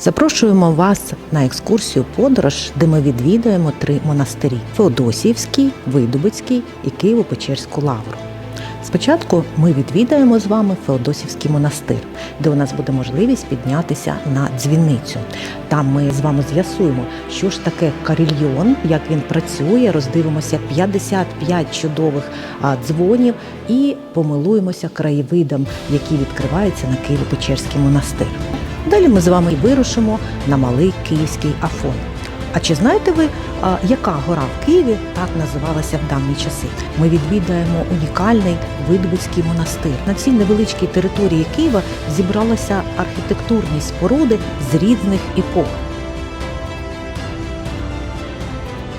Запрошуємо вас на екскурсію подорож, де ми відвідаємо три монастирі: Феодосіївський, Видубицький і Києво-Печерську лавру. Спочатку ми відвідаємо з вами Феодосівський монастир, де у нас буде можливість піднятися на дзвіницю. Там ми з вами з'ясуємо, що ж таке карільйон, як він працює, роздивимося 55 чудових дзвонів і помилуємося краєвидом, який відкривається на Києво-Печерський монастир. Далі ми з вами вирушимо на малий київський Афон. А чи знаєте ви, яка гора в Києві так називалася в давні часи? Ми відвідаємо унікальний Видубицький монастир. На цій невеличкій території Києва зібралися архітектурні споруди з різних епох.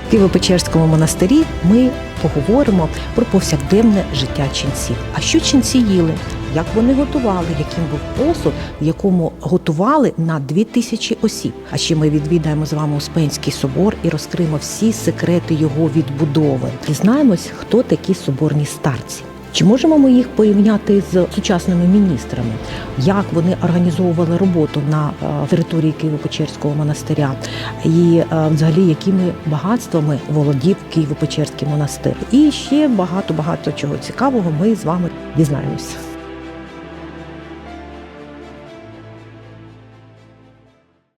В Києво-Печерському монастирі ми поговоримо про повсякденне життя ченців. А що ченці їли? Як вони готували, яким був посуд, в якому готували на 2000 осіб. А ще ми відвідаємо з вами Успенський собор і розкриємо всі секрети його відбудови. Дізнаємось, хто такі соборні старці. Чи можемо ми їх порівняти з сучасними міністрами? Як вони організовували роботу на е, території Києво-Печерського монастиря? І е, взагалі якими багатствами володів Києво-Печерський монастир? І ще багато багато чого цікавого ми з вами дізнаємося.